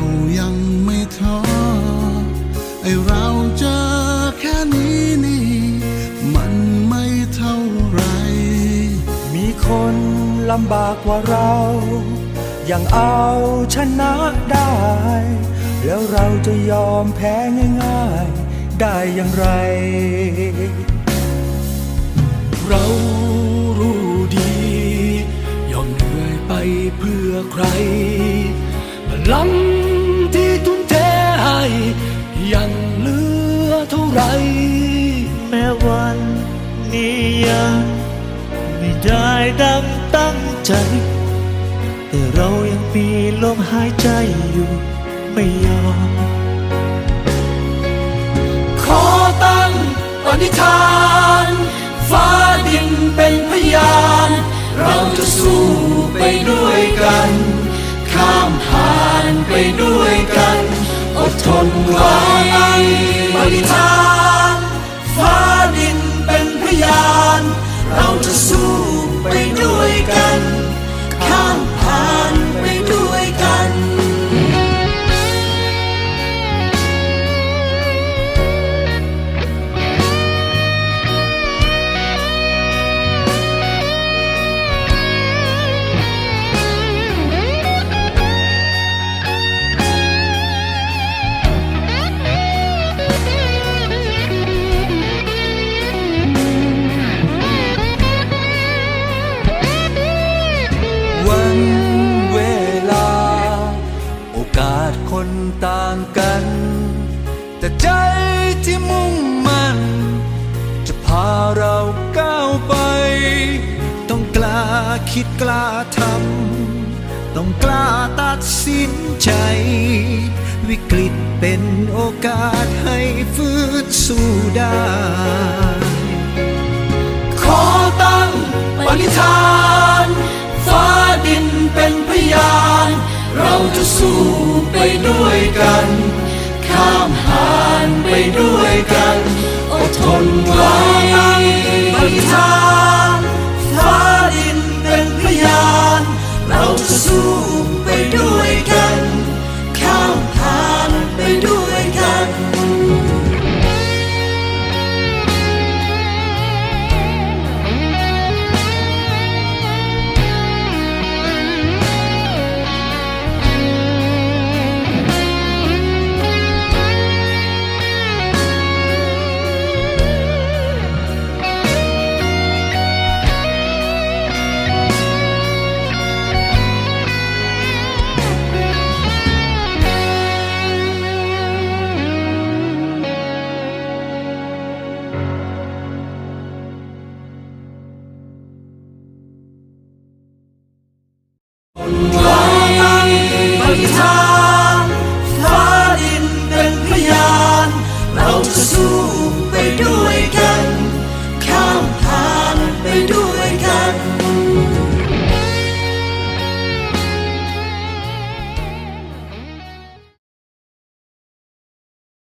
เรายังไม่ท้อไอเราเจอแค่นี้นี่ มันไม่เท่าไร มีคนลำบากกว่าเรายังเอาชนะได้ แล้วเราจะยอมแพ้ง่ายๆ ได้อย่างไร เรารู้ดียอมเหนื่อยไปเพื่อใครพลัง ยังเหลือเท่าไร แม้วันนี้ยังไม่ได้ดังตั้งใจ แต่เรายังมีลมหายใจอยู่ไม่ยอม ขอตั้งปณิธาน ฟ้าดินเป็นพยาน เราจะสู้ไปด้วยกัน ข้ามผ่านไปด้วยกัน นไว้ปฏิทาน ฟ้าดินเป็นพยาน เราจะ กัน แต่ใจที่มุ่งมั่น จะพาเราก้าวไป ต้องกล้าคิดกล้าทำต้องกล้าตัดสินใจ วิกฤตเป็นโอกาสให้ฟื้นสู้ได้ ขอตั้งปณิธาน ฟ้าดินเป็นพยาน เราจะสู้ ไปด้วยกัน ข้ามผ่านไปด้วยกัน อดทนไว้ปณิธา ไว้ปฏิทานฟ้าดินเป็นพยาน เราจะสู้